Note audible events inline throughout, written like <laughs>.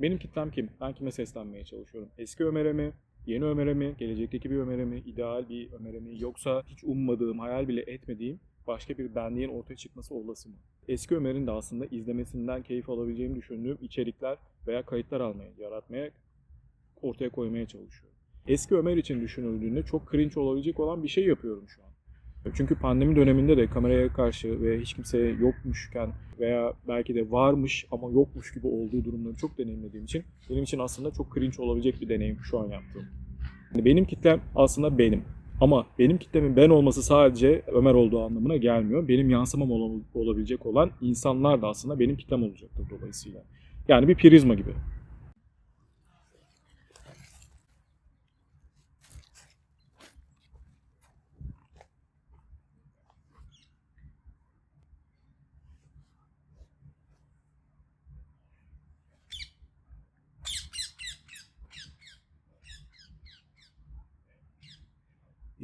Benim kitlem kim? Ben kime seslenmeye çalışıyorum? Eski Ömer'e mi? Yeni Ömer'e mi? Gelecekteki bir Ömer'e mi? ideal bir Ömer'e mi? Yoksa hiç ummadığım, hayal bile etmediğim başka bir benliğin ortaya çıkması olası mı? Eski Ömer'in de aslında izlemesinden keyif alabileceğimi düşündüğüm içerikler veya kayıtlar almaya, yaratmaya, ortaya koymaya çalışıyorum. Eski Ömer için düşünüldüğünde çok cringe olabilecek olan bir şey yapıyorum şu an. Çünkü pandemi döneminde de kameraya karşı ve hiç kimse yokmuşken veya belki de varmış ama yokmuş gibi olduğu durumları çok deneyimlediğim için benim için aslında çok cringe olabilecek bir deneyim şu an yaptığım. Yani benim kitlem aslında benim. Ama benim kitlemin ben olması sadece Ömer olduğu anlamına gelmiyor. Benim yansımam ol- olabilecek olan insanlar da aslında benim kitlem olacaktır dolayısıyla. Yani bir prizma gibi.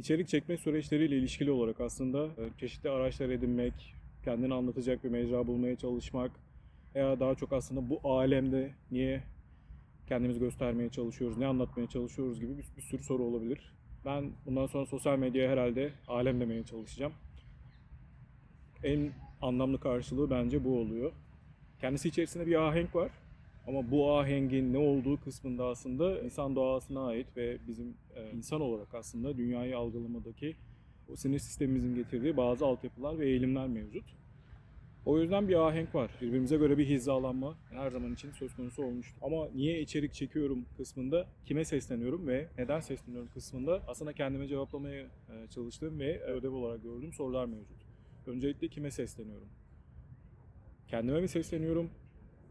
İçerik çekme süreçleriyle ilişkili olarak aslında e, çeşitli araçlar edinmek, kendini anlatacak bir mecra bulmaya çalışmak veya daha çok aslında bu alemde niye kendimizi göstermeye çalışıyoruz, ne anlatmaya çalışıyoruz gibi bir, bir sürü soru olabilir. Ben bundan sonra sosyal medyaya herhalde alem demeye çalışacağım. En anlamlı karşılığı bence bu oluyor. Kendisi içerisinde bir ahenk var. Ama bu ahengin ne olduğu kısmında aslında insan doğasına ait ve bizim e, insan olarak aslında dünyayı algılamadaki o sinir sistemimizin getirdiği bazı altyapılar ve eğilimler mevcut. O yüzden bir ahenk var. Birbirimize göre bir hizalanma her zaman için söz konusu olmuştu. Ama niye içerik çekiyorum kısmında kime sesleniyorum ve neden sesleniyorum kısmında aslında kendime cevaplamaya e, çalıştığım ve ödev olarak gördüğüm sorular mevcut. Öncelikle kime sesleniyorum? Kendime mi sesleniyorum?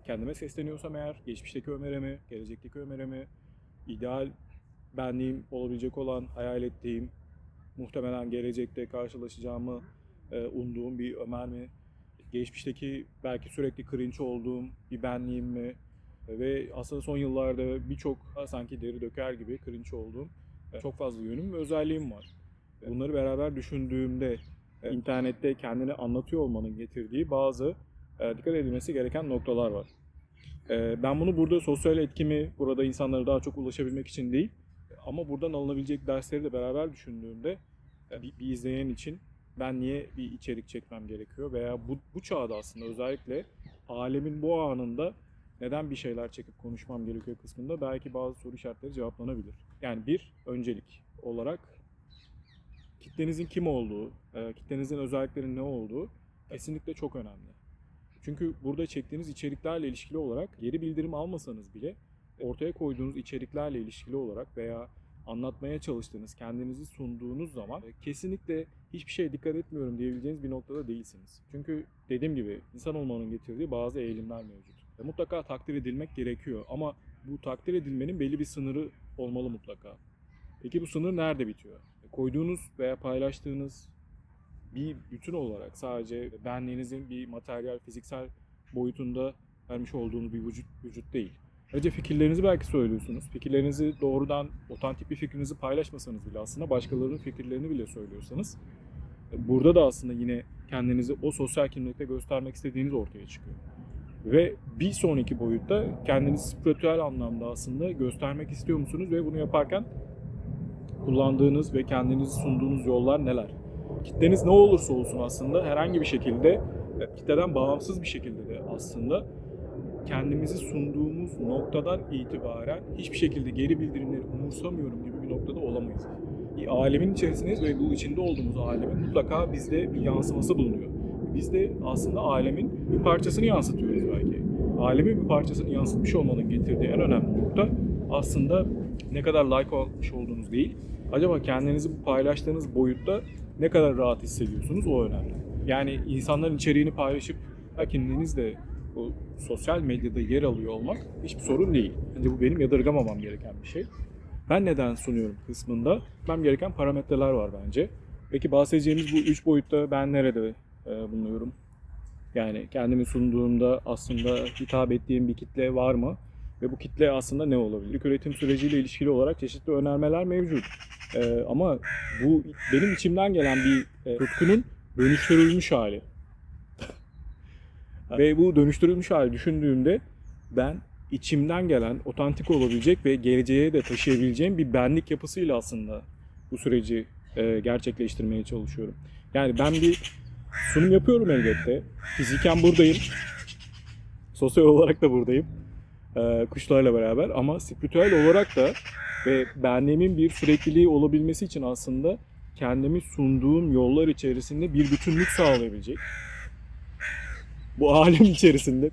Kendime sesleniyorsam eğer geçmişteki Ömer'e mi, gelecekteki Ömer'e mi, ideal benliğim olabilecek olan, hayal ettiğim, muhtemelen gelecekte karşılaşacağımı e, umduğum bir Ömer mi, geçmişteki belki sürekli cringe olduğum bir benliğim mi ve aslında son yıllarda birçok sanki deri döker gibi cringe olduğum e, çok fazla yönüm ve özelliğim var. Bunları beraber düşündüğümde e, internette kendini anlatıyor olmanın getirdiği bazı dikkat edilmesi gereken noktalar var. E, Ben bunu burada sosyal etkimi, burada insanlara daha çok ulaşabilmek için değil, ama buradan alınabilecek dersleri de beraber düşündüğümde e, bir, bir izleyen için ben niye bir içerik çekmem gerekiyor veya bu, bu çağda aslında özellikle alemin bu anında neden bir şeyler çekip konuşmam gerekiyor kısmında belki bazı soru işaretleri cevaplanabilir. Yani bir, öncelik olarak kitlenizin kim olduğu, e, kitlenizin özelliklerinin ne olduğu kesinlikle çok önemli. Çünkü burada çektiğiniz içeriklerle ilişkili olarak geri bildirim almasanız bile ortaya koyduğunuz içeriklerle ilişkili olarak veya anlatmaya çalıştığınız, kendinizi sunduğunuz zaman e, kesinlikle hiçbir şeye dikkat etmiyorum diyebileceğiniz bir noktada değilsiniz. Çünkü dediğim gibi insan olmanın getirdiği bazı eğilimler mevcut. E, Mutlaka takdir edilmek gerekiyor ama bu takdir edilmenin belli bir sınırı olmalı mutlaka. Peki bu sınır nerede bitiyor? E, Koyduğunuz veya paylaştığınız bir bütün olarak sadece benliğinizin bir materyal, fiziksel boyutunda vermiş olduğunuz bir vücut, vücut değil. Ayrıca fikirlerinizi belki söylüyorsunuz. Fikirlerinizi doğrudan otantik bir fikrinizi paylaşmasanız bile aslında başkalarının fikirlerini bile söylüyorsanız burada da aslında yine kendinizi o sosyal kimlikte göstermek istediğiniz ortaya çıkıyor. Ve bir sonraki boyutta kendinizi spiritüel anlamda aslında göstermek istiyor musunuz ve bunu yaparken kullandığınız ve kendinizi sunduğunuz yollar neler? Kitleniz ne olursa olsun aslında herhangi bir şekilde e, kitleden bağımsız bir şekilde de aslında kendimizi sunduğumuz noktadan itibaren hiçbir şekilde geri bildirimleri umursamıyorum gibi bir noktada olamayız. Alemin içerisindeyiz ve bu içinde olduğumuz alemin mutlaka bizde bir yansıması bulunuyor. Biz de aslında alemin bir parçasını yansıtıyoruz belki. Alemin bir parçasını yansıtmış olmanın getirdiği en önemli nokta aslında ne kadar like almış olduğunuz değil, acaba kendinizi paylaştığınız boyutta ne kadar rahat hissediyorsunuz o önemli. Yani insanların içeriğini paylaşıp kendiniz de bu sosyal medyada yer alıyor olmak hiçbir sorun değil. Bence bu benim yadırgamamam gereken bir şey. Ben neden sunuyorum kısmında ben gereken parametreler var bence. Peki bahsedeceğimiz bu üç boyutta ben nerede e, bulunuyorum? Yani kendimi sunduğumda aslında hitap ettiğim bir kitle var mı? Ve bu kitle aslında ne olabilir? Üretim süreciyle ilişkili olarak çeşitli önermeler mevcut. Ee, ama bu benim içimden gelen bir e, tutkunun dönüştürülmüş hali. Ve bu dönüştürülmüş hali düşündüğümde ben içimden gelen, otantik olabilecek ve geleceğe de taşıyabileceğim bir benlik yapısıyla aslında bu süreci e, gerçekleştirmeye çalışıyorum. Yani ben bir sunum yapıyorum elbette. Fiziken buradayım. Sosyal olarak da buradayım. E, kuşlarla beraber ama spiritüel olarak da ve benliğimin bir sürekliliği olabilmesi için aslında kendimi sunduğum yollar içerisinde bir bütünlük sağlayabilecek. Bu alem içerisinde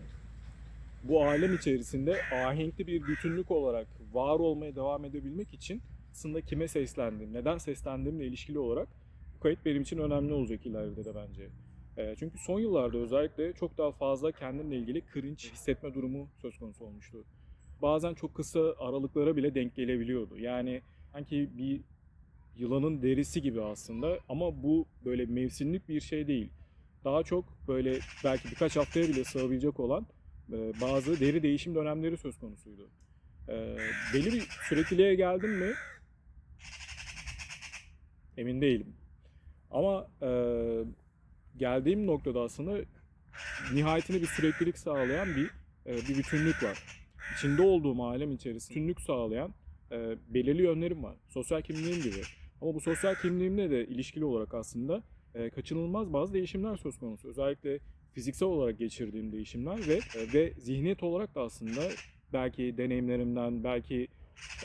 bu alem içerisinde ahenkli bir bütünlük olarak var olmaya devam edebilmek için aslında kime seslendiğim, neden seslendiğimle ilişkili olarak bu kayıt benim için önemli olacak ileride de bence. E, çünkü son yıllarda özellikle çok daha fazla kendimle ilgili cringe hissetme durumu söz konusu olmuştu. Bazen çok kısa aralıklara bile denk gelebiliyordu. Yani sanki bir yılanın derisi gibi aslında ama bu böyle mevsimlik bir şey değil. Daha çok böyle belki birkaç haftaya bile sığabilecek olan e, bazı deri değişim dönemleri söz konusuydu. E, belli bir sürekliliğe geldim mi? Emin değilim. Ama e, geldiğim noktada aslında nihayetinde bir süreklilik sağlayan bir e, bir bütünlük var. İçinde olduğum alem içerisinde bütünlük sağlayan e, belirli yönlerim var. Sosyal kimliğim gibi. Ama bu sosyal kimliğimle de ilişkili olarak aslında e, kaçınılmaz bazı değişimler söz konusu. Özellikle fiziksel olarak geçirdiğim değişimler ve ve zihniyet olarak da aslında belki deneyimlerimden, belki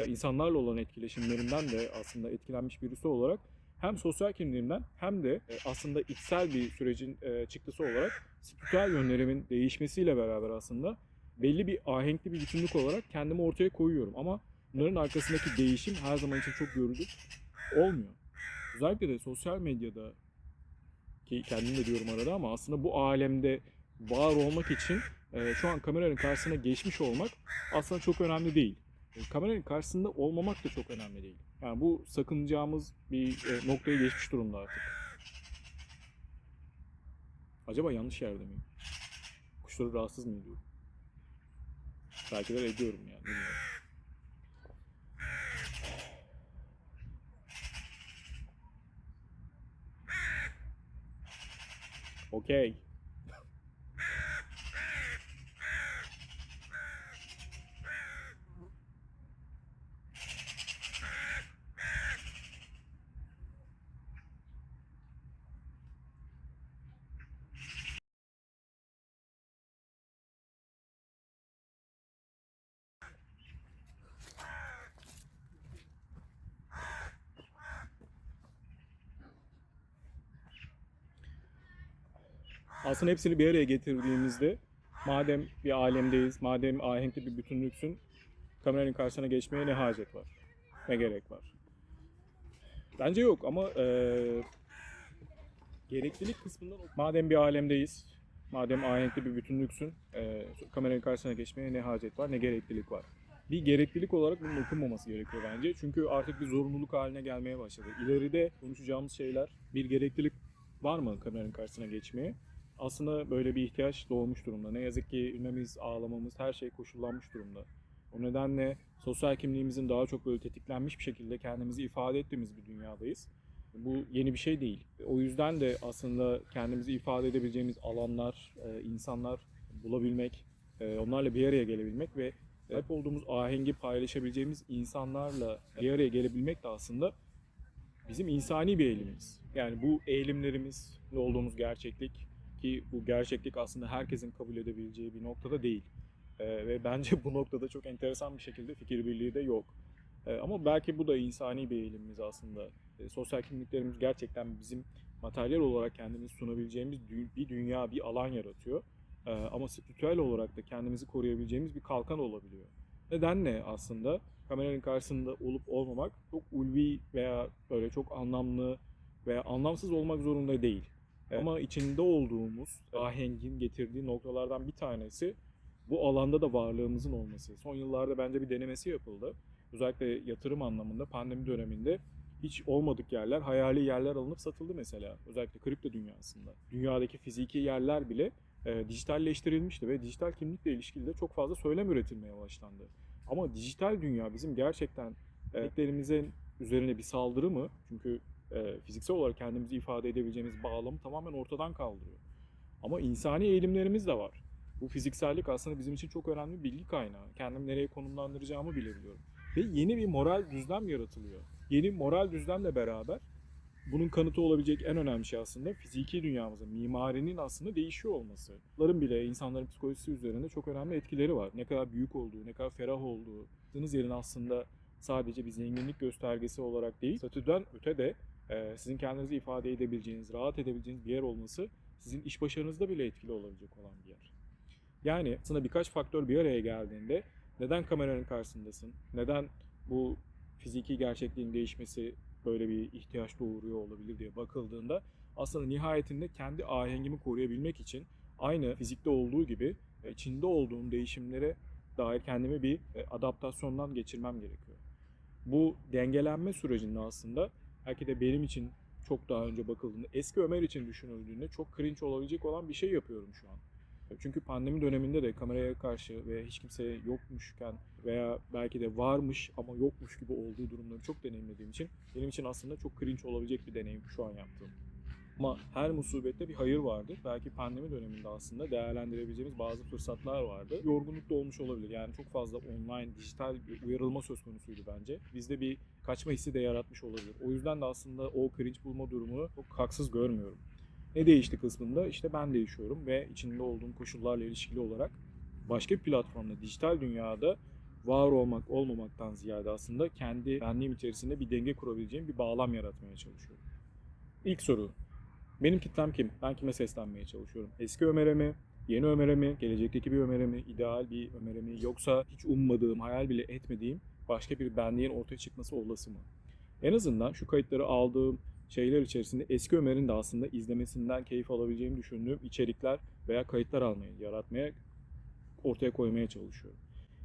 insanlarla olan etkileşimlerimden de aslında etkilenmiş birisi olarak hem sosyal kimliğimden hem de e, aslında içsel bir sürecin e, çıktısı olarak spiritüel yönlerimin değişmesiyle beraber aslında belli bir ahenkli bir bütünlük olarak kendimi ortaya koyuyorum. Ama bunların arkasındaki değişim her zaman için çok görülür olmuyor. Özellikle de sosyal medyada ki kendim de diyorum arada ama aslında bu alemde var olmak için e, şu an kameranın karşısına geçmiş olmak aslında çok önemli değil. E, kameranın karşısında olmamak da çok önemli değil. Yani bu sakınacağımız bir e, noktaya geçmiş durumda artık. Acaba yanlış yerde miyim? Kuşları rahatsız mı ediyorum? Belki de ediyorum yani bilmiyorum. Okey. Aslında hepsini bir araya getirdiğimizde madem bir alemdeyiz, madem ahenkli bir bütünlüksün, kameranın karşısına geçmeye ne hacet var? Ne gerek var? Bence yok ama eee gereklilik kısmından madem bir alemdeyiz, madem ahenkli bir bütünlüksün, eee kameranın karşısına geçmeye ne hacet var, ne gereklilik var? Bir gereklilik olarak bunun okunmaması gerekiyor bence. Çünkü artık bir zorunluluk haline gelmeye başladı. İleride konuşacağımız şeyler bir gereklilik var mı kameranın karşısına geçmeye? Aslında böyle bir ihtiyaç doğmuş durumda. Ne yazık ki ülmemiz, ağlamamız, her şey koşullanmış durumda. O nedenle sosyal kimliğimizin daha çok böyle tetiklenmiş bir şekilde kendimizi ifade ettiğimiz bir dünyadayız. Bu yeni bir şey değil. O yüzden de aslında kendimizi ifade edebileceğimiz alanlar, e, insanlar bulabilmek, e, onlarla bir araya gelebilmek ve hep olduğumuz ahengi paylaşabileceğimiz insanlarla bir araya gelebilmek de aslında bizim insani bir eğilimimiz. Yani bu eğilimlerimiz, olduğumuz gerçeklik, ki bu gerçeklik aslında herkesin kabul edebileceği bir noktada değil. Ee, ve bence <laughs> bu noktada çok enteresan bir şekilde fikir birliği de yok. Ee, ama belki bu da insani bir eğilimimiz aslında. Ee, sosyal kimliklerimiz gerçekten bizim materyal olarak kendimizi sunabileceğimiz bir dünya, bir alan yaratıyor. Ee, ama spiritüel olarak da kendimizi koruyabileceğimiz bir kalkan olabiliyor. Neden ne aslında? Kameranın karşısında olup olmamak çok ulvi veya böyle çok anlamlı veya anlamsız olmak zorunda değil. Ama içinde olduğumuz ahengin getirdiği noktalardan bir tanesi bu alanda da varlığımızın olması. Son yıllarda bence bir denemesi yapıldı. Özellikle yatırım anlamında pandemi döneminde hiç olmadık yerler, hayali yerler alınıp satıldı mesela. Özellikle kripto dünyasında. Dünyadaki fiziki yerler bile e, dijitalleştirilmişti ve dijital kimlikle ilişkili de çok fazla söylem üretilmeye başlandı. Ama dijital dünya bizim gerçekten kimliklerimizin üzerine bir saldırı mı? Çünkü e, fiziksel olarak kendimizi ifade edebileceğimiz bağlamı tamamen ortadan kaldırıyor. Ama insani eğilimlerimiz de var. Bu fiziksellik aslında bizim için çok önemli bir bilgi kaynağı. Kendimi nereye konumlandıracağımı bilebiliyorum. Ve yeni bir moral düzlem yaratılıyor. Yeni moral düzlemle beraber bunun kanıtı olabilecek en önemli şey aslında fiziki dünyamızın, mimarinin aslında değişiyor olması. Bunların bile insanların psikolojisi üzerinde çok önemli etkileri var. Ne kadar büyük olduğu, ne kadar ferah olduğu. Yerin aslında sadece bir zenginlik göstergesi olarak değil, statüden öte de sizin kendinizi ifade edebileceğiniz, rahat edebileceğiniz bir yer olması sizin iş başarınızda bile etkili olabilecek olan bir yer. Yani aslında birkaç faktör bir araya geldiğinde neden kameranın karşısındasın? Neden bu fiziki gerçekliğin değişmesi böyle bir ihtiyaç doğuruyor olabilir diye bakıldığında aslında nihayetinde kendi ahengimi koruyabilmek için aynı fizikte olduğu gibi e, içinde olduğum değişimlere dair kendimi bir e, adaptasyondan geçirmem gerekiyor. Bu dengelenme sürecinde aslında belki de benim için çok daha önce bakıldığında eski Ömer için düşünüldüğünde çok cringe olabilecek olan bir şey yapıyorum şu an. Çünkü pandemi döneminde de kameraya karşı ve hiç kimse yokmuşken veya belki de varmış ama yokmuş gibi olduğu durumları çok deneyimlediğim için benim için aslında çok cringe olabilecek bir deneyim şu an yaptığım. Ama her musibette bir hayır vardır. Belki pandemi döneminde aslında değerlendirebileceğimiz bazı fırsatlar vardı. Yorgunluk da olmuş olabilir. Yani çok fazla online, dijital bir uyarılma söz konusuydu bence. Bizde bir kaçma hissi de yaratmış olabilir. O yüzden de aslında o cringe bulma durumunu çok haksız görmüyorum. Ne değişti kısmında? İşte ben değişiyorum ve içinde olduğum koşullarla ilişkili olarak başka bir platformda, dijital dünyada var olmak olmamaktan ziyade aslında kendi benliğim içerisinde bir denge kurabileceğim bir bağlam yaratmaya çalışıyorum. İlk soru. Benim kitlem kim? Ben kime seslenmeye çalışıyorum? Eski Ömer'e mi? Yeni Ömer'e mi? Gelecekteki bir Ömer'e mi? ideal bir Ömer'e mi? Yoksa hiç ummadığım, hayal bile etmediğim başka bir benliğin ortaya çıkması olası mı? En azından şu kayıtları aldığım şeyler içerisinde eski Ömer'in de aslında izlemesinden keyif alabileceğimi düşündüğüm içerikler veya kayıtlar almaya, yaratmaya, ortaya koymaya çalışıyorum.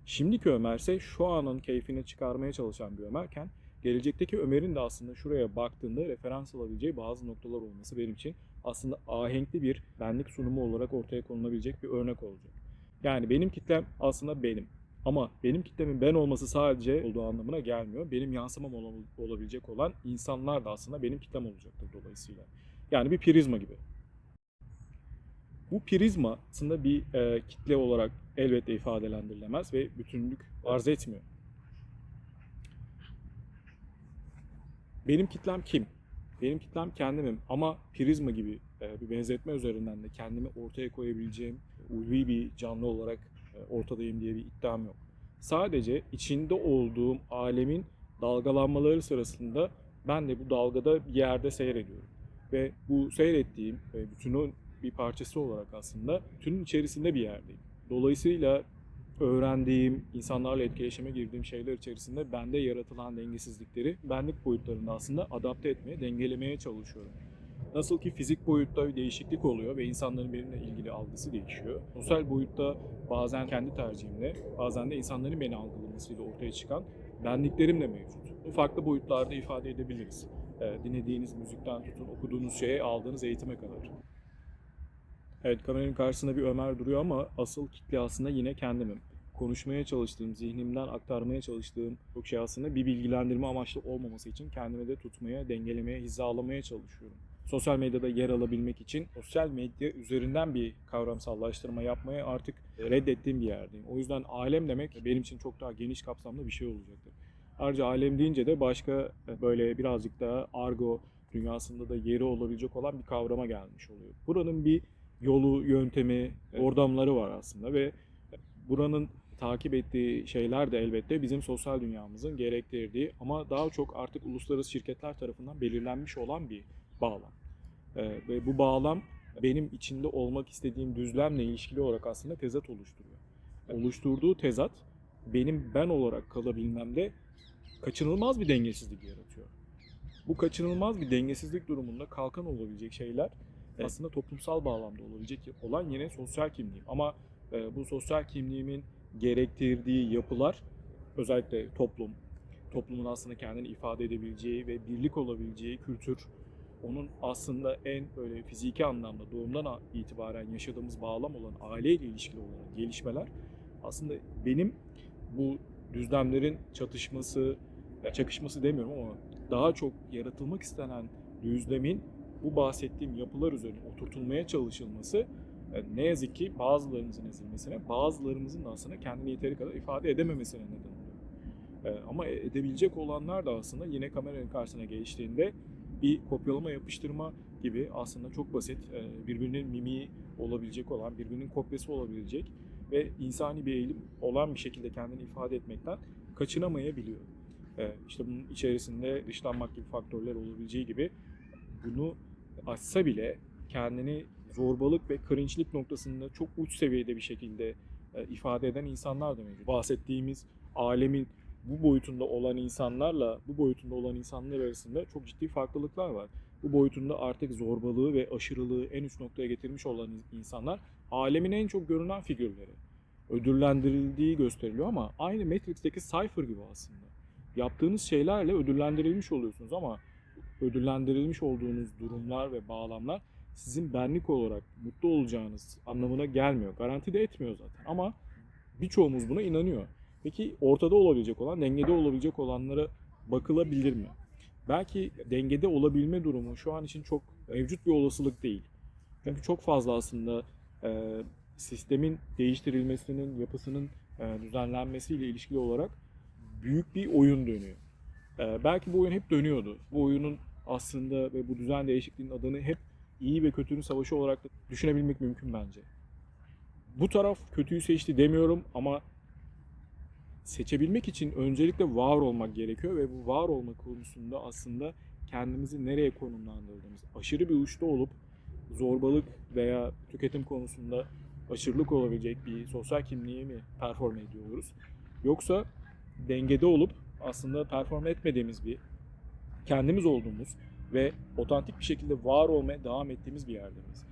Şimdiki Ömer ise şu anın keyfini çıkarmaya çalışan bir Ömerken gelecekteki Ömer'in de aslında şuraya baktığında referans alabileceği bazı noktalar olması benim için aslında ahenkli bir benlik sunumu olarak ortaya konulabilecek bir örnek olacak. Yani benim kitlem aslında benim. Ama benim kitlemin ben olması sadece olduğu anlamına gelmiyor. Benim yansımam ol- olabilecek olan insanlar da aslında benim kitlem olacaktır dolayısıyla. Yani bir prizma gibi. Bu prizma aslında bir e, kitle olarak elbette ifadelendirilemez ve bütünlük arz etmiyor. Benim kitlem kim? Benim kitlem kendimim ama prizma gibi e, bir benzetme üzerinden de kendimi ortaya koyabileceğim ulvi bir canlı olarak ortadayım diye bir iddiam yok. Sadece içinde olduğum alemin dalgalanmaları sırasında ben de bu dalgada bir yerde seyrediyorum. Ve bu seyrettiğim ve bütünün bir parçası olarak aslında bütünün içerisinde bir yerdeyim. Dolayısıyla öğrendiğim, insanlarla etkileşime girdiğim şeyler içerisinde bende yaratılan dengesizlikleri benlik boyutlarında aslında adapte etmeye, dengelemeye çalışıyorum. Nasıl ki fizik boyutta bir değişiklik oluyor ve insanların benimle ilgili algısı değişiyor. Sosyal boyutta bazen kendi tercihimle, bazen de insanların beni algılamasıyla ortaya çıkan benliklerim de mevcut. Farklı boyutlarda ifade edebiliriz. Ee, dinlediğiniz müzikten tutun, okuduğunuz şeye, aldığınız eğitime kadar. Evet kameranın karşısında bir Ömer duruyor ama asıl kitle aslında yine kendimim. Konuşmaya çalıştığım, zihnimden aktarmaya çalıştığım çok şey aslında bir bilgilendirme amaçlı olmaması için kendimi de tutmaya, dengelemeye, hizalamaya çalışıyorum. Sosyal medyada yer alabilmek için sosyal medya üzerinden bir kavramsallaştırma yapmaya artık reddettiğim bir yerdeyim. O yüzden alem demek benim için çok daha geniş kapsamlı bir şey olacaktır. Ayrıca alem deyince de başka böyle birazcık daha argo dünyasında da yeri olabilecek olan bir kavrama gelmiş oluyor. Buranın bir yolu, yöntemi, ordamları var aslında ve buranın takip ettiği şeyler de elbette bizim sosyal dünyamızın gerektirdiği ama daha çok artık uluslararası şirketler tarafından belirlenmiş olan bir bağlam. Ee, ve bu bağlam benim içinde olmak istediğim düzlemle ilişkili olarak aslında tezat oluşturuyor. Oluşturduğu tezat benim ben olarak kalabilmemde kaçınılmaz bir dengesizlik yaratıyor. Bu kaçınılmaz bir dengesizlik durumunda kalkan olabilecek şeyler aslında toplumsal bağlamda olabilecek olan yine sosyal kimliğim. Ama e, bu sosyal kimliğimin gerektirdiği yapılar özellikle toplum, toplumun aslında kendini ifade edebileceği ve birlik olabileceği kültür, onun aslında en böyle fiziki anlamda doğumdan itibaren yaşadığımız bağlam olan aileyle ilişkili olan gelişmeler aslında benim bu düzlemlerin çatışması, çakışması demiyorum ama daha çok yaratılmak istenen düzlemin bu bahsettiğim yapılar üzerine oturtulmaya çalışılması e, ne yazık ki bazılarımızın ezilmesine, bazılarımızın da aslında kendini yeteri kadar ifade edememesine neden oluyor. E, Ama edebilecek olanlar da aslında yine kameranın karşısına geçtiğinde bir kopyalama yapıştırma gibi aslında çok basit e, birbirinin mimiği olabilecek olan, birbirinin kopyası olabilecek ve insani bir eğilim olan bir şekilde kendini ifade etmekten kaçınamayabiliyor. E, İşte bunun içerisinde dışlanmak gibi faktörler olabileceği gibi bunu açsa bile kendini zorbalık ve cringe'lik noktasında çok uç seviyede bir şekilde e, ifade eden insanlar da mevcut. Bahsettiğimiz alemin bu boyutunda olan insanlarla bu boyutunda olan insanlar arasında çok ciddi farklılıklar var. Bu boyutunda artık zorbalığı ve aşırılığı en üst noktaya getirmiş olan insanlar alemin en çok görünen figürleri. Ödüllendirildiği gösteriliyor ama aynı Matrix'teki Cypher gibi aslında. Yaptığınız şeylerle ödüllendirilmiş oluyorsunuz ama ödüllendirilmiş olduğunuz durumlar ve bağlamlar sizin benlik olarak mutlu olacağınız anlamına gelmiyor. Garanti de etmiyor zaten ama birçoğumuz buna inanıyor. Peki ortada olabilecek olan, dengede olabilecek olanlara bakılabilir mi? Belki dengede olabilme durumu şu an için çok mevcut bir olasılık değil. Çünkü çok fazla aslında e, sistemin değiştirilmesinin, yapısının e, düzenlenmesiyle ilişkili olarak büyük bir oyun dönüyor. E, belki bu oyun hep dönüyordu. Bu oyunun aslında ve bu düzen değişikliğinin adını hep iyi ve kötünün savaşı olarak da düşünebilmek mümkün bence. Bu taraf kötüyü seçti demiyorum ama seçebilmek için öncelikle var olmak gerekiyor ve bu var olma konusunda aslında kendimizi nereye konumlandırdığımız, aşırı bir uçta olup zorbalık veya tüketim konusunda aşırılık olabilecek bir sosyal kimliğe mi perform ediyoruz? Yoksa dengede olup aslında perform etmediğimiz bir kendimiz olduğumuz ve otantik bir şekilde var olmaya devam ettiğimiz bir yerdeyiz.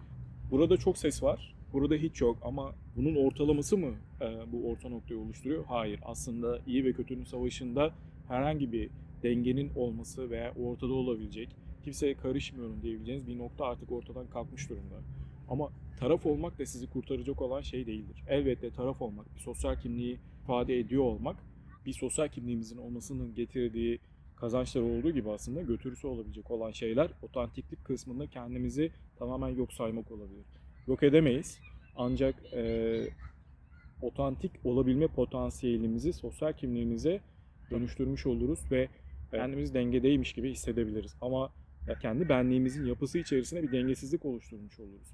Burada çok ses var, burada hiç yok ama bunun ortalaması mı e, bu orta noktayı oluşturuyor? Hayır. Aslında iyi ve kötünün savaşında herhangi bir dengenin olması veya ortada olabilecek, kimseye karışmıyorum diyebileceğiniz bir nokta artık ortadan kalkmış durumda. Ama taraf olmak da sizi kurtaracak olan şey değildir. Elbette taraf olmak, bir sosyal kimliği ifade ediyor olmak, bir sosyal kimliğimizin olmasının getirdiği kazançlar olduğu gibi aslında götürüsü olabilecek olan şeyler otantiklik kısmında kendimizi tamamen yok saymak olabilir. Yok edemeyiz. Ancak e, otantik olabilme potansiyelimizi sosyal kimliğimize dönüştürmüş oluruz ve kendimizi dengedeymiş gibi hissedebiliriz. Ama kendi benliğimizin yapısı içerisinde bir dengesizlik oluşturmuş oluruz.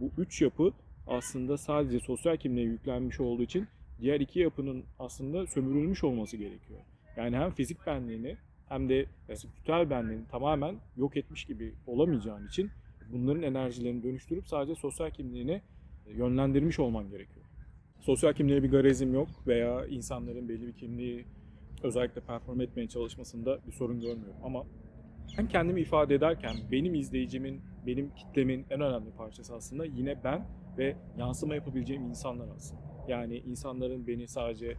Bu üç yapı aslında sadece sosyal kimliğe yüklenmiş olduğu için diğer iki yapının aslında sömürülmüş olması gerekiyor. Yani hem fizik benliğini hem de spiritüel benliğini tamamen yok etmiş gibi olamayacağın için bunların enerjilerini dönüştürüp sadece sosyal kimliğini yönlendirmiş olman gerekiyor. Sosyal kimliğe bir garezim yok veya insanların belli bir kimliği özellikle perform etmeye çalışmasında bir sorun görmüyorum ama ben kendimi ifade ederken benim izleyicimin, benim kitlemin en önemli parçası aslında yine ben ve yansıma yapabileceğim insanlar aslında. Yani insanların beni sadece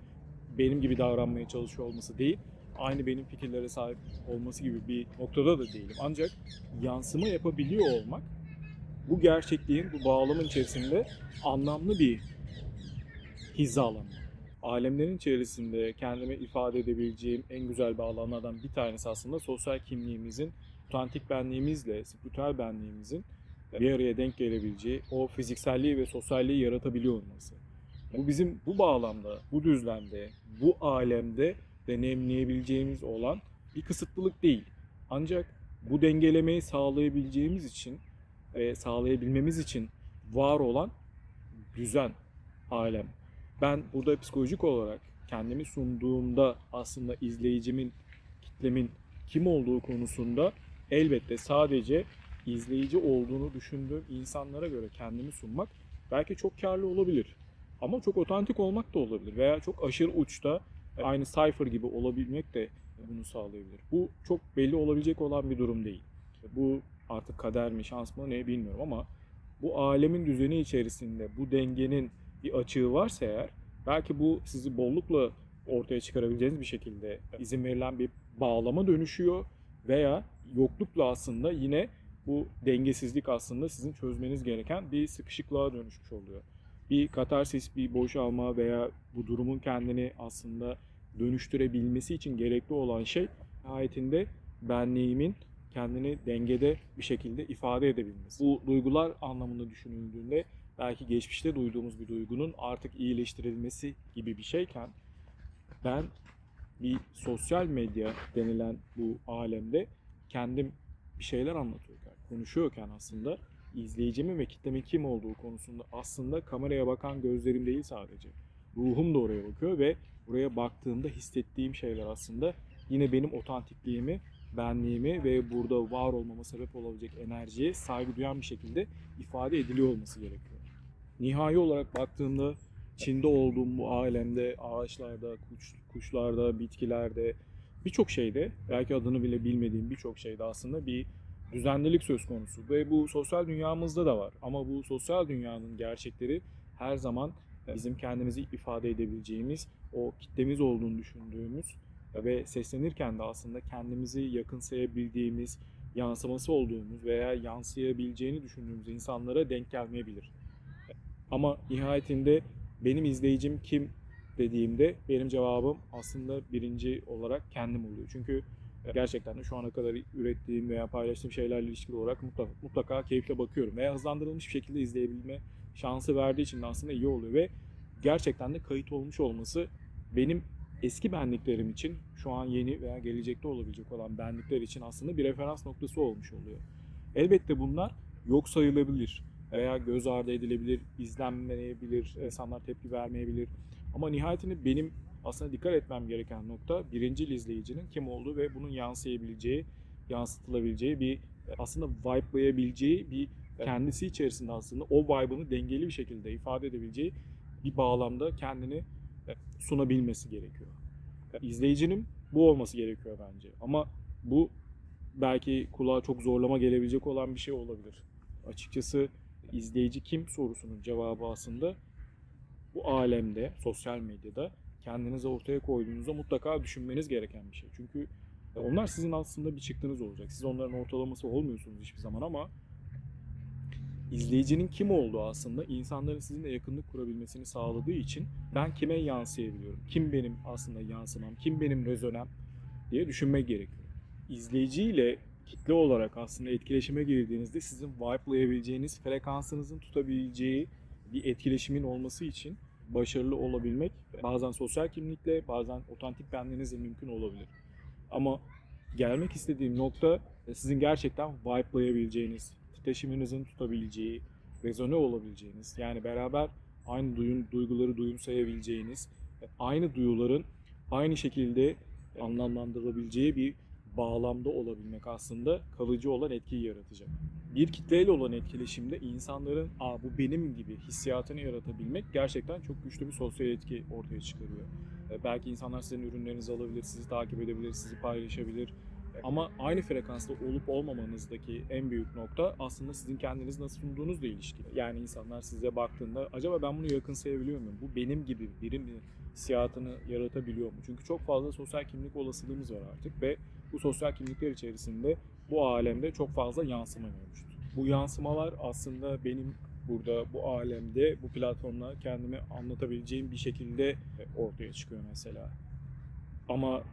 benim gibi davranmaya çalışıyor olması değil, aynı benim fikirlere sahip olması gibi bir noktada da değilim. Ancak yansıma yapabiliyor olmak bu gerçekliğin, bu bağlamın içerisinde anlamlı bir hizalanma. Alemlerin içerisinde kendimi ifade edebileceğim en güzel bağlamlardan bir tanesi aslında sosyal kimliğimizin, otantik benliğimizle, spiritüel benliğimizin bir araya denk gelebileceği o fizikselliği ve sosyalliği yaratabiliyor olması. Bu bizim bu bağlamda, bu düzlemde, bu alemde deneyimleyebileceğimiz olan bir kısıtlılık değil. Ancak bu dengelemeyi sağlayabileceğimiz için ve sağlayabilmemiz için var olan düzen, alem. Ben burada psikolojik olarak kendimi sunduğumda aslında izleyicimin, kitlemin kim olduğu konusunda elbette sadece izleyici olduğunu düşündüğüm insanlara göre kendimi sunmak belki çok karlı olabilir. Ama çok otantik olmak da olabilir veya çok aşırı uçta aynı Cypher gibi olabilmek de bunu sağlayabilir. Bu çok belli olabilecek olan bir durum değil. Bu artık kader mi, şans mı ne bilmiyorum ama bu alemin düzeni içerisinde bu dengenin bir açığı varsa eğer belki bu sizi bollukla ortaya çıkarabileceğiniz bir şekilde izin verilen bir bağlama dönüşüyor veya yoklukla aslında yine bu dengesizlik aslında sizin çözmeniz gereken bir sıkışıklığa dönüşmüş oluyor. Bir katarsis, bir boşalma veya bu durumun kendini aslında dönüştürebilmesi için gerekli olan şey nihayetinde benliğimin kendini dengede bir şekilde ifade edebilmesi. Bu duygular anlamında düşünüldüğünde belki geçmişte duyduğumuz bir duygunun artık iyileştirilmesi gibi bir şeyken ben bir sosyal medya denilen bu alemde kendim bir şeyler anlatıyorken, konuşuyorken aslında izleyicimin ve kitlemin kim olduğu konusunda aslında kameraya bakan gözlerim değil sadece. Ruhum da oraya bakıyor ve oraya baktığımda hissettiğim şeyler aslında yine benim otantikliğimi, benliğimi ve burada var olmama sebep olabilecek enerjiye saygı duyan bir şekilde ifade ediliyor olması gerekiyor. Nihai olarak baktığımda içinde olduğum bu alemde, ağaçlarda, kuş, kuşlarda, bitkilerde, birçok şeyde, belki adını bile bilmediğim birçok şeyde aslında bir düzenlilik söz konusu. Ve bu sosyal dünyamızda da var. Ama bu sosyal dünyanın gerçekleri her zaman bizim kendimizi ifade edebileceğimiz, o kitlemiz olduğunu düşündüğümüz ve seslenirken de aslında kendimizi yakınsayabildiğimiz, yansıması olduğumuz veya yansıyabileceğini düşündüğümüz insanlara denk gelmeyebilir. Ama nihayetinde benim izleyicim kim dediğimde benim cevabım aslında birinci olarak kendim oluyor. Çünkü gerçekten de şu ana kadar ürettiğim veya paylaştığım şeylerle ilişkili olarak mutlaka, mutlaka keyifle bakıyorum. Veya hızlandırılmış bir şekilde izleyebilme şansı verdiği için de aslında iyi oluyor ve gerçekten de kayıt olmuş olması benim eski benliklerim için şu an yeni veya gelecekte olabilecek olan benlikler için aslında bir referans noktası olmuş oluyor. Elbette bunlar yok sayılabilir veya göz ardı edilebilir, izlenmeyebilir, insanlar tepki vermeyebilir. Ama nihayetinde benim aslında dikkat etmem gereken nokta birincil izleyicinin kim olduğu ve bunun yansıyabileceği, yansıtılabileceği bir aslında vibe'layabileceği bir kendisi içerisinde aslında o vibe'ını dengeli bir şekilde ifade edebileceği bir bağlamda kendini sunabilmesi gerekiyor. İzleyicinin bu olması gerekiyor bence. Ama bu belki kulağa çok zorlama gelebilecek olan bir şey olabilir. Açıkçası izleyici kim sorusunun cevabı aslında bu alemde, sosyal medyada kendinizi ortaya koyduğunuzda mutlaka düşünmeniz gereken bir şey. Çünkü onlar sizin aslında bir çıktınız olacak. Siz onların ortalaması olmuyorsunuz hiçbir zaman ama izleyicinin kim olduğu aslında insanların sizinle yakınlık kurabilmesini sağladığı için ben kime yansıyabiliyorum? Kim benim aslında yansımam? Kim benim rezonem? diye düşünmek gerekiyor. İzleyiciyle kitle olarak aslında etkileşime girdiğinizde sizin vibe'layabileceğiniz, frekansınızın tutabileceği bir etkileşimin olması için başarılı olabilmek bazen sosyal kimlikle, bazen otantik benliğinizle mümkün olabilir. Ama gelmek istediğim nokta sizin gerçekten vibe'layabileceğiniz, titreşiminizin tutabileceği, rezone olabileceğiniz, yani beraber aynı duyun, duyguları duyumsayabileceğiniz, aynı duyuların aynı şekilde anlamlandırılabileceği bir bağlamda olabilmek aslında kalıcı olan etkiyi yaratacak. Bir kitleyle olan etkileşimde insanların Aa, bu benim gibi hissiyatını yaratabilmek gerçekten çok güçlü bir sosyal etki ortaya çıkarıyor. Belki insanlar sizin ürünlerinizi alabilir, sizi takip edebilir, sizi paylaşabilir. Ama aynı frekansta olup olmamanızdaki en büyük nokta aslında sizin kendinizi nasıl sunduğunuzla ilişkili. Yani insanlar size baktığında acaba ben bunu yakınsayabiliyor muyum? Bu benim gibi biri mi hissiyatını yaratabiliyor mu? Çünkü çok fazla sosyal kimlik olasılığımız var artık ve bu sosyal kimlikler içerisinde bu alemde çok fazla yansıma mevcut. Bu yansımalar aslında benim burada bu alemde bu platformla kendimi anlatabileceğim bir şekilde ortaya çıkıyor mesela. Ama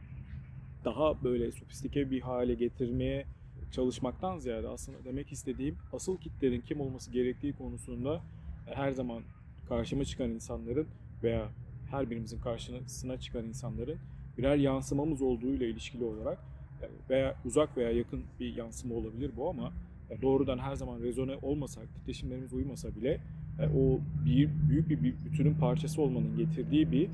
daha böyle sofistike bir hale getirmeye çalışmaktan ziyade aslında demek istediğim asıl kitlerin kim olması gerektiği konusunda her zaman karşıma çıkan insanların veya her birimizin karşısına çıkan insanların birer yansımamız olduğuyla ilişkili olarak veya uzak veya yakın bir yansıma olabilir bu ama doğrudan her zaman rezone olmasak, titreşimlerimiz uymasa bile o bir büyük bir bütünün parçası olmanın getirdiği bir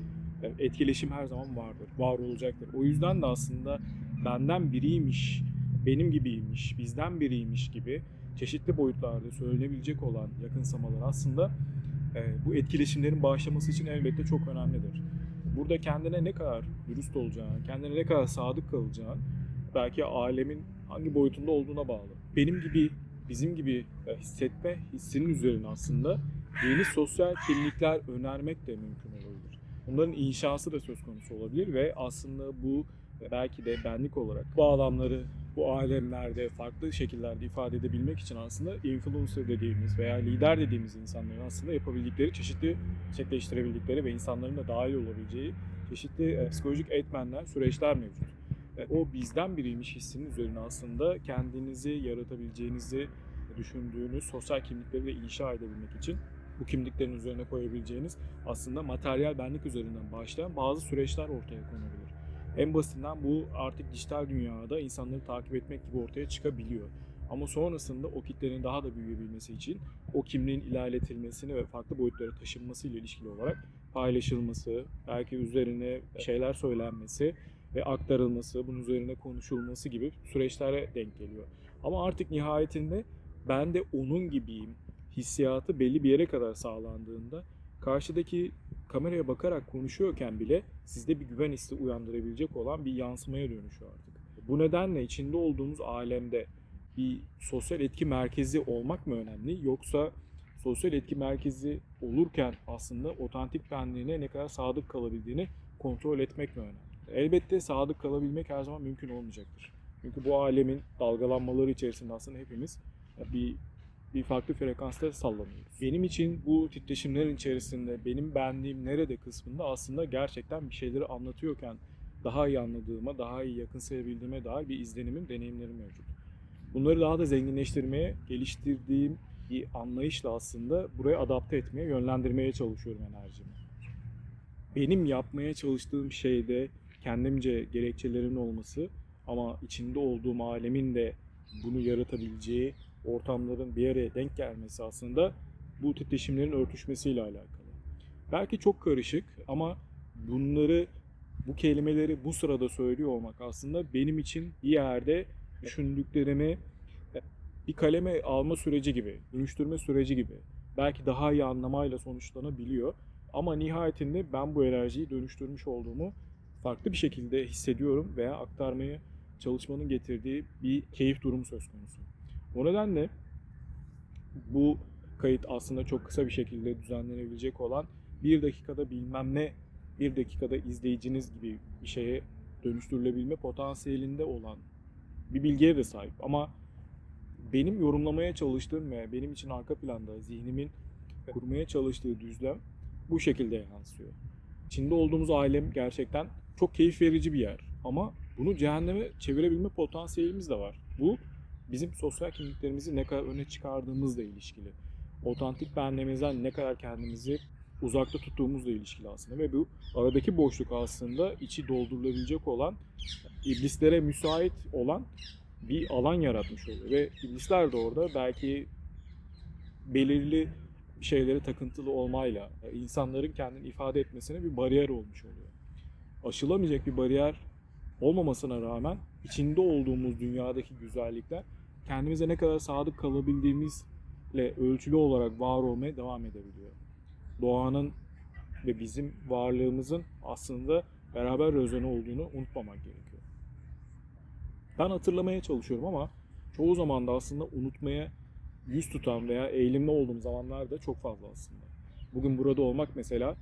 etkileşim her zaman vardır, var olacaktır. O yüzden de aslında benden biriymiş, benim gibiymiş, bizden biriymiş gibi çeşitli boyutlarda söylenebilecek olan yakınsamalar aslında bu etkileşimlerin başlaması için elbette çok önemlidir. Burada kendine ne kadar dürüst olacağın, kendine ne kadar sadık kalacağın belki alemin hangi boyutunda olduğuna bağlı. Benim gibi, bizim gibi hissetme hissinin üzerine aslında yeni sosyal kimlikler önermek de mümkün olabilir. Bunların inşası da söz konusu olabilir ve aslında bu belki de benlik olarak bu alanları bu alemlerde farklı şekillerde ifade edebilmek için aslında influencer dediğimiz veya lider dediğimiz insanların aslında yapabildikleri çeşitli çiftleştirebildikleri ve insanların da dahil olabileceği çeşitli psikolojik eğitmenler, süreçler mevcut. O bizden biriymiş hissinin üzerine aslında kendinizi yaratabileceğinizi düşündüğünüz sosyal kimlikleri de inşa edebilmek için bu kimliklerin üzerine koyabileceğiniz aslında materyal benlik üzerinden başlayan bazı süreçler ortaya konabilir. En basitinden bu artık dijital dünyada insanları takip etmek gibi ortaya çıkabiliyor. Ama sonrasında o kitlenin daha da büyüyebilmesi için o kimliğin ilerletilmesini ve farklı boyutlara taşınması ile ilişkili olarak paylaşılması, belki üzerine şeyler söylenmesi ve aktarılması, bunun üzerine konuşulması gibi süreçlere denk geliyor. Ama artık nihayetinde ben de onun gibiyim hissiyatı belli bir yere kadar sağlandığında karşıdaki kameraya bakarak konuşuyorken bile sizde bir güven hissi uyandırabilecek olan bir yansımaya dönüşüyor artık. Bu nedenle içinde olduğumuz alemde bir sosyal etki merkezi olmak mı önemli yoksa sosyal etki merkezi olurken aslında otantik benliğine ne kadar sadık kalabildiğini kontrol etmek mi önemli? Elbette sadık kalabilmek her zaman mümkün olmayacaktır. Çünkü bu alemin dalgalanmaları içerisinde aslında hepimiz bir bir farklı frekansta sallanıyoruz. Benim için bu titreşimlerin içerisinde benim benliğim nerede kısmında aslında gerçekten bir şeyleri anlatıyorken daha iyi anladığıma, daha iyi yakınsayabildiğime dair bir izlenimim, deneyimlerim mevcut. Bunları daha da zenginleştirmeye, geliştirdiğim bir anlayışla aslında buraya adapte etmeye, yönlendirmeye çalışıyorum enerjimi. Benim yapmaya çalıştığım şeyde kendimce gerekçelerin olması ama içinde olduğum alemin de bunu yaratabileceği ortamların bir araya denk gelmesi aslında bu titreşimlerin örtüşmesiyle alakalı. Belki çok karışık ama bunları bu kelimeleri bu sırada söylüyor olmak aslında benim için bir yerde düşündüklerimi bir kaleme alma süreci gibi, dönüştürme süreci gibi. Belki daha iyi anlamayla sonuçlanabiliyor. Ama nihayetinde ben bu enerjiyi dönüştürmüş olduğumu farklı bir şekilde hissediyorum veya aktarmaya çalışmanın getirdiği bir keyif durumu söz konusu. O nedenle bu kayıt aslında çok kısa bir şekilde düzenlenebilecek olan bir dakikada bilmem ne bir dakikada izleyiciniz gibi bir şeye dönüştürülebilme potansiyelinde olan bir bilgiye de sahip. Ama benim yorumlamaya çalıştığım ve benim için arka planda zihnimin kurmaya çalıştığı düzlem bu şekilde yansıyor. İçinde olduğumuz alem gerçekten çok keyif verici bir yer. Ama bunu cehenneme çevirebilme potansiyelimiz de var. Bu bizim sosyal kimliklerimizi ne kadar öne çıkardığımızla ilişkili. Otantik benliğimizden ne kadar kendimizi uzakta tuttuğumuzla ilişkili aslında ve bu aradaki boşluk aslında içi doldurulabilecek olan iblislere müsait olan bir alan yaratmış oluyor ve iblisler de orada belki belirli şeylere takıntılı olmayla insanların kendini ifade etmesine bir bariyer olmuş oluyor. Aşılamayacak bir bariyer olmamasına rağmen içinde olduğumuz dünyadaki güzellikler kendimize ne kadar sadık kalabildiğimizle ölçülü olarak var olmaya devam edebiliyor. Doğanın ve bizim varlığımızın aslında beraber rezone olduğunu unutmamak gerekiyor. Ben hatırlamaya çalışıyorum ama çoğu zaman da aslında unutmaya yüz tutan veya eğilimli olduğum zamanlar da çok fazla aslında. Bugün burada olmak mesela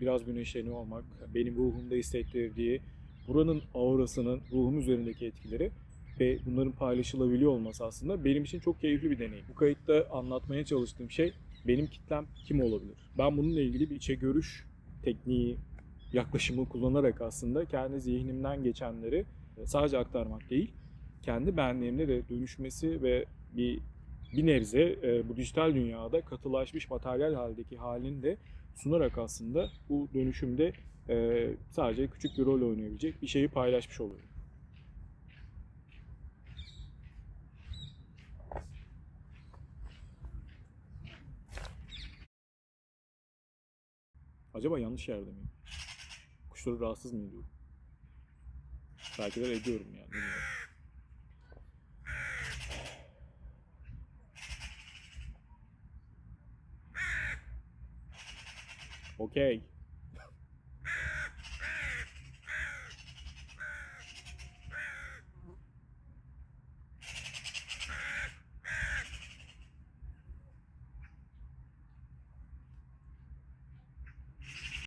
biraz güneşleniyor olmak, benim ruhumda hissettirdiği buranın aurasının ruhum üzerindeki etkileri ve bunların paylaşılabiliyor olması aslında benim için çok keyifli bir deneyim. Bu kayıtta anlatmaya çalıştığım şey benim kitlem kim olabilir? Ben bununla ilgili bir içe görüş tekniği, yaklaşımı kullanarak aslında kendi zihnimden geçenleri sadece aktarmak değil, kendi benliğimde de dönüşmesi ve bir bir nebze bu dijital dünyada katılaşmış materyal haldeki halini de sunarak aslında bu dönüşümde sadece küçük bir rol oynayabilecek bir şeyi paylaşmış oluyorum. Acaba yanlış yerde miyim? Kuşları rahatsız mı ediyorum? Belki de ediyorum yani. Bilmiyorum. Okey.